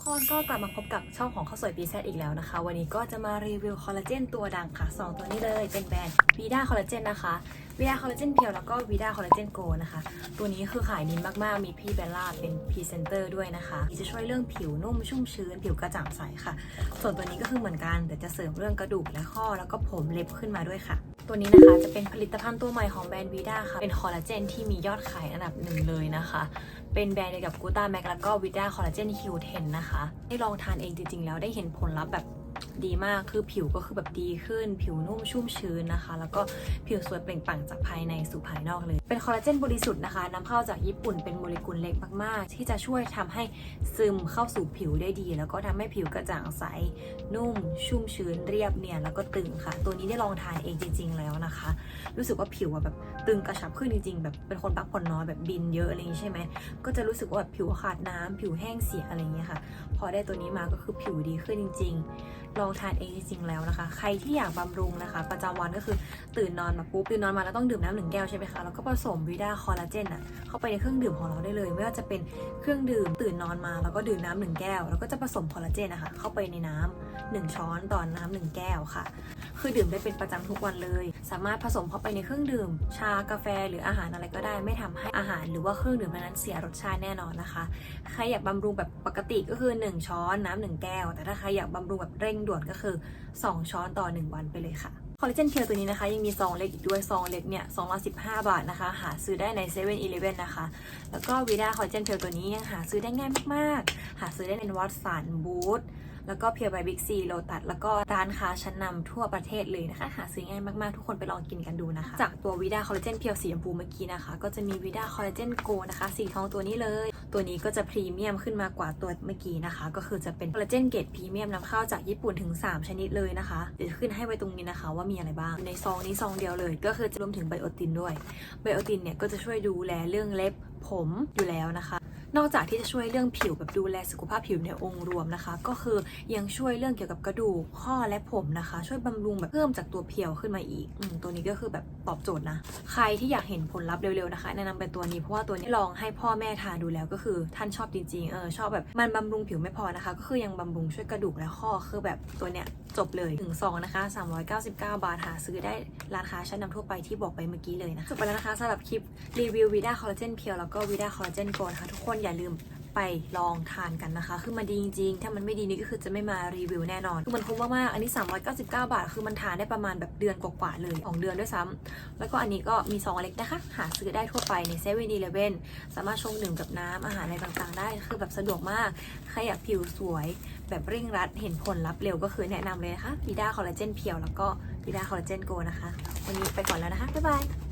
กคนก็กลับมาพบกับช่องของข้าวสวยปีแซอีกแล้วนะคะ วันนี้ก็จะมารีวิวคอลลาเจนตัวดังค่ะ 2 ตัวนี้เลยเป็นแบรนด์วีด้าคอลลาเจนนะคะ วีด้าคอลลาเจนเพียวแล้วก็วีด้าคอลลาเจนโกนะคะ ตัวนี้คือขายดีมากๆ มีพี่เบลล่าเป็นพรีเซนเตอร์ด้วยนะคะจะช่วยเรื่องผิวนุ่มชุ่มชื้น ผิวกระจ่างใสค่ะ ส่วนตัวนี้ก็คือเหมือนกัน แต่จะเสริมเรื่องกระดูกและข้อแล้วก็ผมเล็บขึ้นมาด้วยค่ะ ตัวนี้นะคะจะเป็นผลิตภัณฑ์ตัวใหม่ของแบรนด์วีด้าค่ะ เป็นคอลลาเจนที่มียอดขายอันดับหนึ่งเลยนะคะ เป็นแบรนด์เดียวกับกูต้าแม็กแล้วก็วิด้าคอลลาเจนคิวเทนนะคะ ได้ลองทานเองจริงๆแล้วได้เห็นผลลัพธ์แบบ ดีมากคือผิวก็คือแบบดีขึ้น ผิวนุ่มชุ่มชื้นนะคะ แล้วก็ผิวสวยเปล่งปลั่งจากภายในสู่ภายนอกเลย เป็นคอลลาเจนบริสุทธิ์นะคะนำเข้าจากญี่ปุ่นเป็นโมเลกุลเล็กมากๆ ที่จะช่วยทำให้ซึมเข้าสู่ผิวได้ดี แล้วก็ทำให้ผิวกระจ่างใส นุ่ม ชุ่มชื้นเรียบเนียนแล้วก็ตึงค่ะ ตัวนี้ได้ลองทานเองจริง ๆ แล้วนะคะ รู้สึกว่าผิวแบบตึงกระชับขึ้นจริง ๆ แบบเป็นคนพักผ่อนน้อยแบบบินเยอะอะไรอย่างนี้ใช่ไหมก็จะรู้สึกว่าแบบผิวขาดน้ำผิวแห้งเสียอะไรอย่างเงี้ยค่ะ พอได้ตัวนี้มาก็คือผิวดีขึ้นจริง ๆลองทานเองจริงๆแล้วนะคะ ใครที่อยากบำรุงนะคะ ประจำวันก็คือตื่นนอนมาปุ๊บตื่นนอนมาแล้วต้องดื่มน้ำหนึ่งแก้วใช่ไหมคะแล้วก็ผสมวิดาคอลลาเจนอะเข้าไปในเครื่องดื่มของเราได้เลย ไม่ว่าจะเป็นเครื่องดื่มตื่นนอนมาแล้วก็ดื่มน้ำหนึ่งแก้ว แล้วก็จะผสมคอลลาเจนนะคะเข้าไปในน้ำหนึ่งช้อนต่อน้ำหนึ่งแก้วค่ะ คือดื่มได้เป็นประจำทุกวันเลย สามารถผสมเข้าไปในเครื่องดื่ม ชากาแฟหรืออาหารอะไรก็ได้ ไม่ทำให้อาหารหรือว่าเครื่องดื่มนั้นเสียรสชาติแน่นอนนะคะ ใครอยากบำรุงแบบปกติก็คือ 1 ช้อนน้ำหนึ่งแก้ว แต่ถ้าใครอยากบำรุงแบบเร่งด่วนก็คือ 2 ช้อนต่อ 1 วันไปเลยค่ะคอลลาเจนเพียวตัวนี้นะคะ ยังมีซองเล็กอีกด้วย ซองเล็กเนี่ยซองละ15บาทนะคะ หาซื้อได้ใน7 e เ e ่ e อนะคะ แล้วก็วีด้าคอลลาเจนเพียวตัวนี้ยังหาซื้อได้ง่ายมากๆ หาซื้อได้ในวัดสันบูธแล้วก็เพียวบายบิ๊กซีโลตัสแล้วก็ร้านค้าชั้นนำทั่วประเทศเลยนะคะ หาซื้อง่ายมากๆ ทุกคนไปลองกินกันดูนะคะ จากตัววิดาคอลลาเจนเพียวสีชมพูเมื่อกี้นะคะ ก็จะมีวิดาคอลลาเจนโกนะคะ สีทองตัวนี้เลย ตัวนี้ก็จะพรีเมียมขึ้นมากว่าตัวเมื่อกี้นะคะ ก็คือจะเป็นคอลลาเจนเกรดพรีเมียมนำเข้าจากญี่ปุ่นถึง 3 ชนิดเลยนะคะเดี๋ยวขึ้นให้ไว้ตรงนี้นะคะ ว่ามีอะไรบ้างในซองนี้ซองเดียวเลย ก็คือจะรวมถึงไบโอตินด้วยไบโอตินเนี่ยก็จะช่วยดูแลเรื่องเล็บผมอยู่แล้วนะคะ นอกจากที่จะช่วยเรื่องผิวแบบดูแลสุขภาพผิวในองค์รวมนะคะ ก็คือยังช่วยเรื่องเกี่ยวกับกระดูกข้อและผมนะคะ ช่วยบำรุงแบบเพิ่มจากตัวเพียวขึ้นมาอีกอตัวนี้ก็คือแบบตอบโจทย์นะ ใครที่อยากเห็นผลลัพธ์เร็วๆนะคะ แนะนำเป็นตัวนี้เพราะว่าตัวนี้ลองให้พ่อแม่ทานดูแล้วก็คือท่านชอบจริงๆเออชอบแบบมันบำรุงผิวไม่พอนะคะ ก็คือยังบำรุงช่วยกระดูกและข้อคือแบบตัวเนี้ยจบเลยถึงซองนะคะ 399 บาทหาซื้อได้ ร้านค้าชั้นนำทั่วไปที่บอกไปเมื่อกี้เลยนะคะจบไปแล้วนะคะสำหรับคลิปรีวิววีด้าคอลลาเจนเพียวแล้วก็วีด้าคอลลาเจนโกลนะคะทุกคนอย่าลืม ไปลองทานกันนะคะ คือมันดีจริงๆ ถ้ามันไม่ดีนี่ก็คือจะไม่มารีวิวแน่นอน คือมันคุ้มมากๆ อันนี้ 399 บาท คือมันทานได้ประมาณแบบเดือนกว่าๆเลยของเดือนด้วยซ้ำแล้วก็อันนี้ก็มีซองเล็กนะคะ หาซื้อได้ทั่วไปในเซเว่นอีเลฟเว่นสามารถชงดื่มกับน้ำอาหารอะไรต่างๆ ได้ คือแบบสะดวกมาก ใครอยากผิวสวย แบบเร่งรัด เห็นผลลัพธ์เร็วก็คือแนะนำเลยนะคะวีด้าคอลลาเจนเพียวแล้วก็วีด้าคอลลาเจนโกนะคะ วันนี้ไปก่อนแล้วนะคะ บ๊ายบาย